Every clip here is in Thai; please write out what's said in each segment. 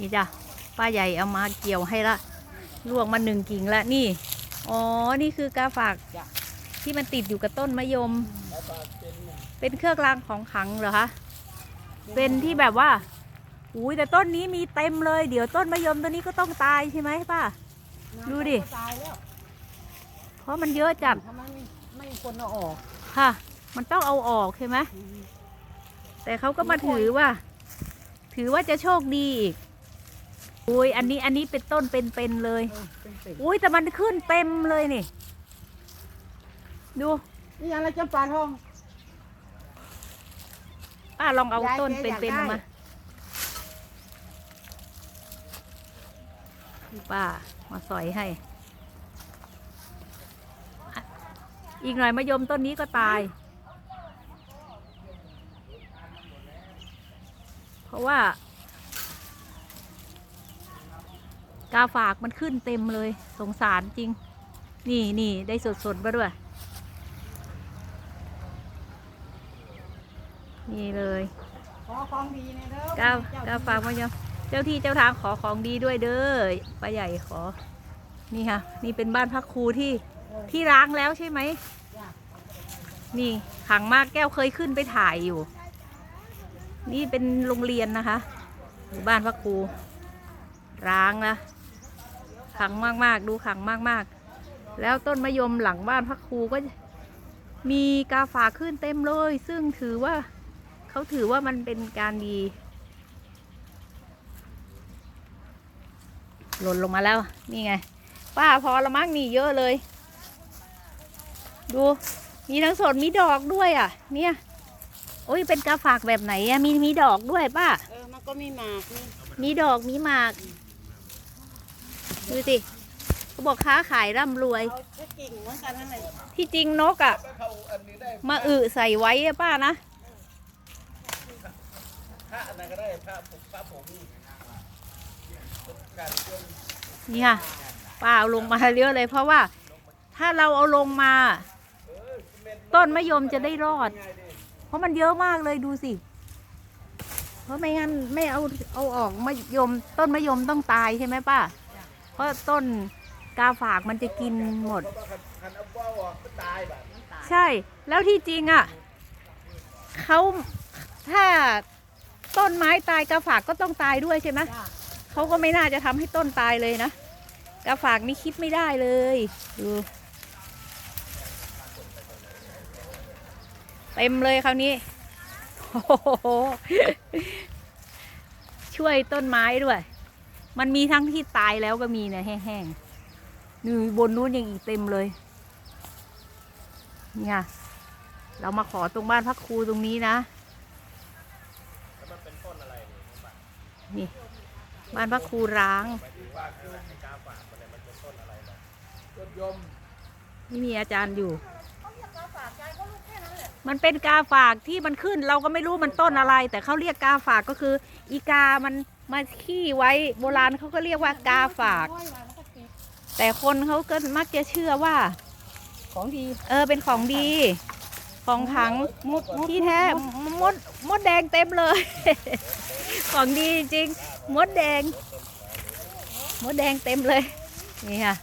นี่จ้ะป้าใหญ่เอามาเกี่ยวให้ละลวกมาหนึ่งกิ่งละนี่ อ๋อ นี่คือกาฝากที่มันติดอยู่กับต้นมะยม เป็นเครื่องรางของขลังเหรอคะ เป็นที่แบบว่า อุ้ยแต่ต้นนี้มีเต็มเลย เดี๋ยวต้นมะยมต้นนี้ก็ต้องตายใช่ไหมป้า ดูดิตายแล้วเพราะมันเยอะจัดทำไมไม่ไม่มีคนเอาออก ค่ะ มันต้องเอาออกใช่ไหม แต่เขาก็มาถือว่า ถือว่าจะโชคดีอีก อุ้ยอันนี้อันนี้เป็นต้นเป็นๆเลยเออเป็นเป็ดอุ้ยแต่มันขึ้นเต็มเลยนี่ ดูนี่อะไรจำปาทอง ป้าลองเอายายต้นแกเป็อยากนๆได้ออกมาป้ามาสอยให้อะอีกหน่อยมะยมต้นนี้ก็ตาย เพราะว่า กาฝากมันขึ้นเต็มเลย สงสารจริง นี่นี่ได้สดๆมาด้วย นี่เลยขอของดีเนี่ยเด้อกาเจ้กาฝากมายมเจ้าที่เจ้าทางขอของดีด้วยเด้อป้าใหญ่ขอ นี่ค่ะ นี่เป็นบ้านพักครูที่ที่ร้างแล้วใช่ไหม นี่ขังมากแก้วเคยขึ้นไปถ่ายอยู่ นี่เป็นโรงเรียนนะคะหมู่บ้านพักครูร้างนะ ขังมากๆ ดูขังมากๆ แล้วต้นมะยมหลังบ้านพักครูก็มีกาฝากขึ้นเต็มเลย ซึ่งถือว่าเขาถือว่ามันเป็นการดี หล่นลงมาแล้ว นี่ไงป้าพอละมั้งนี่เยอะเลย ดู มีทั้งสดมีดอกด้วยอะ เนี่ย โอ้ยเป็นกาฝากแบบไหนอะมีมีดอกด้วยป้า เออ มันก็มีหมากนี่มีดอกมีหมาก ดูสิเขาบอกค้าขายร่ำรวยเอาแค่กิ่งเหมือนกันนั่นแหละที่จริงนกอะมาอึใส่ไว้อะป้านะพระอันนั้นก็ได้พระผมพระผมนี่การเชื่อมนี่ค่ะป้าเอาลงมาเยอะเลย เพราะว่าถ้าเราเอาลงมา ต้นมะยมจะได้รอด เพราะมันเยอะมากเลยดูสิ เพราะไม่งั้นไม่เอาเอาออกมะยมต้นมะยมต้องตายใช่ไหมป้า เพราะต้นกาฝากมันจะกินหมด ใช่ แล้วที่จริงอะเขาถ้าต้นไม้ตายกาฝากก็ต้องตายด้วยใช่ไหมเขาก็ไม่น่าจะทำให้ต้นตายเลยนะกาฝากนี่คิดไม่ได้เลยดูเต็มเลยคราวนี้ช่วยต้นไม้ด้วย มันมีทั้งที่ตายแล้วก็มีเนี่ยแห้งๆนี่บนนู้นยังอีกเต็มเลยนี่ค่ะเรามาขอตรงบ้านพักครูตรงนี้นะนี่บ้านพักครูร้างนี่มีอาจารย์อยู่ มันเป็นกาฝากที่มันขึ้น เราก็ไม่รู้มันต้นอะไร แต่เขาเรียกกาฝากก็คือ อีกามัน มาขี้ไว้โบราณเขาก็เรียกว่ากาฝากร้อยวันแล้วก็ติดแต่คนเขาก็มักจะเชื่อว่า ของดี เออเป็นของดี ของขังมดมดที่แท้มดมดแดงเต็มเลย ของดีจริงมดแดง มดแดงเต็มเลย นี่ค่ะ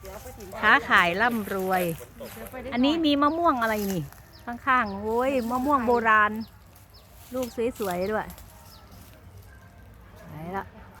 เดี๋ยวไปถึงค้าขายร่ำรวยเดี๋ยวไปได้อันนี้มีมะม่วงอะไรนี่ ข้างๆโอ้ยมะม่วงโบราณ ลูกสวยๆด้วย